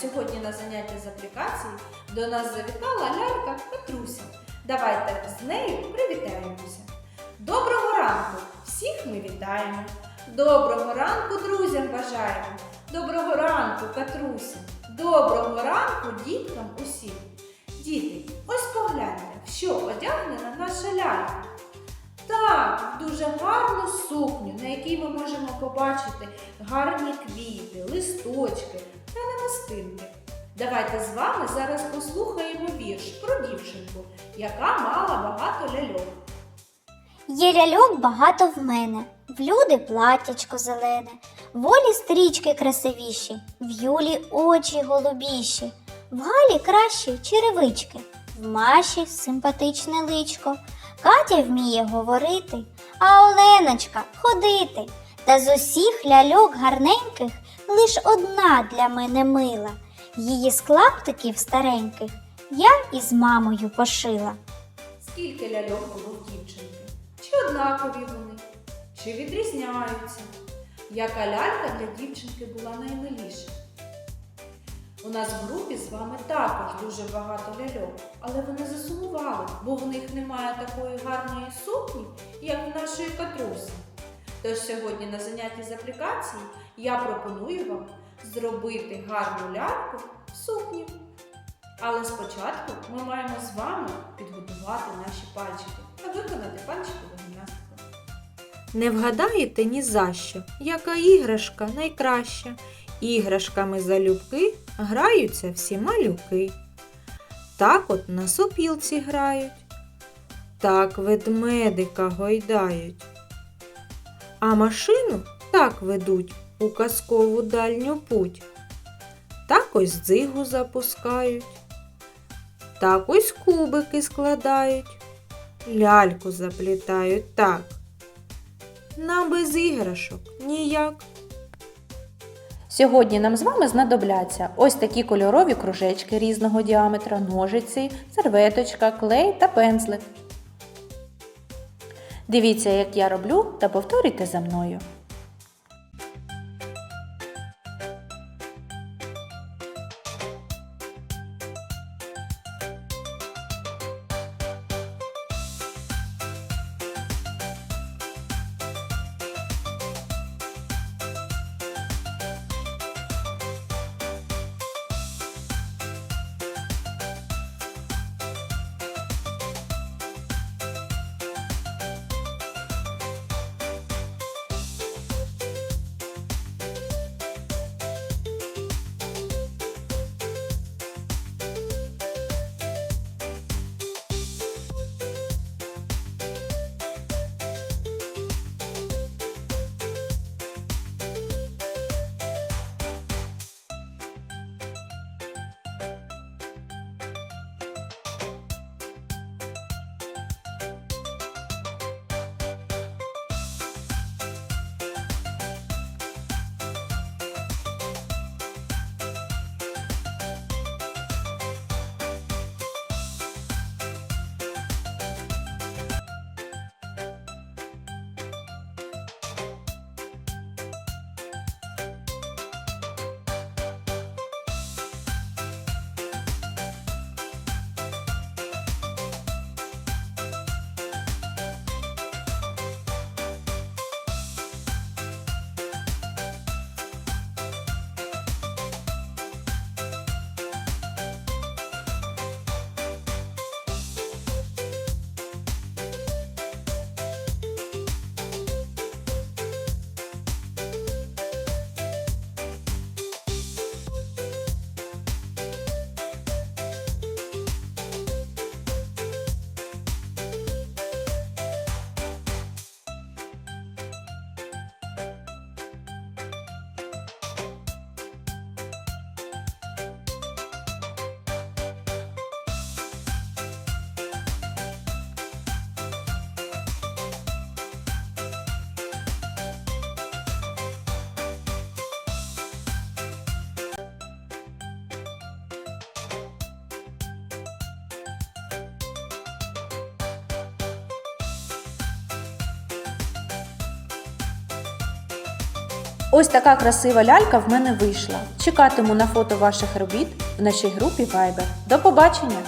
сьогодні на заняття з аплікації до нас завітала лялька Петруся. Давайте з нею привітаємося. Доброго ранку! Всіх ми вітаємо! Доброго ранку друзям бажаємо! Доброго ранку, Катруся! Доброго ранку діткам усім! Діти, ось погляньте, що одягнена наша лялька. Так, дуже гарну сукню, на якій ми можемо побачити гарні квіти, листочки та намистинки. Давайте з вами зараз послухаємо вірш про дівчинку, яка мала багато ляльок. Є ляльок багато в мене, в люди платячко зелене, в Олі стрічки красивіші, в Юлі очі голубіші, в Галі кращі черевички, в Маші симпатичне личко, Катя вміє говорити, а Оленочка ходити. Та з усіх ляльок гарненьких лиш одна для мене мила. Її з клаптиків стареньких я із мамою пошила. Скільки ляльок було в дівчинки? Чи однакові вони? Чи відрізняються? Яка лялька для дівчинки була наймиліша? У нас в групі з вами також дуже багато ляльок, але вони засумували, бо в них немає такої гарної сукні, як в нашої Катруси. Тож сьогодні на занятті з аплікації я пропоную вам зробити гарну ляльку в сукні. Але спочатку ми маємо з вами підготувати наші пальчики та виконати пальчикову гімнастику. Не вгадаєте ні за що, яка іграшка найкраща. Іграшками залюбки граються всі малюки. Так от на сопілці грають, так ведмедика гойдають. А машину так ведуть у казкову дальню путь. Так ось дзигу запускають, так ось кубики складають, ляльку заплітають так. Нам без іграшок ніяк. Сьогодні нам з вами знадобляться ось такі кольорові кружечки різного діаметра, ножиці, серветочка, клей та пензлик. Дивіться, як я роблю, та повторюйте за мною. Ось така красива лялька в мене вийшла. Чекатиму на фото ваших робіт в нашій групі Viber. До побачення!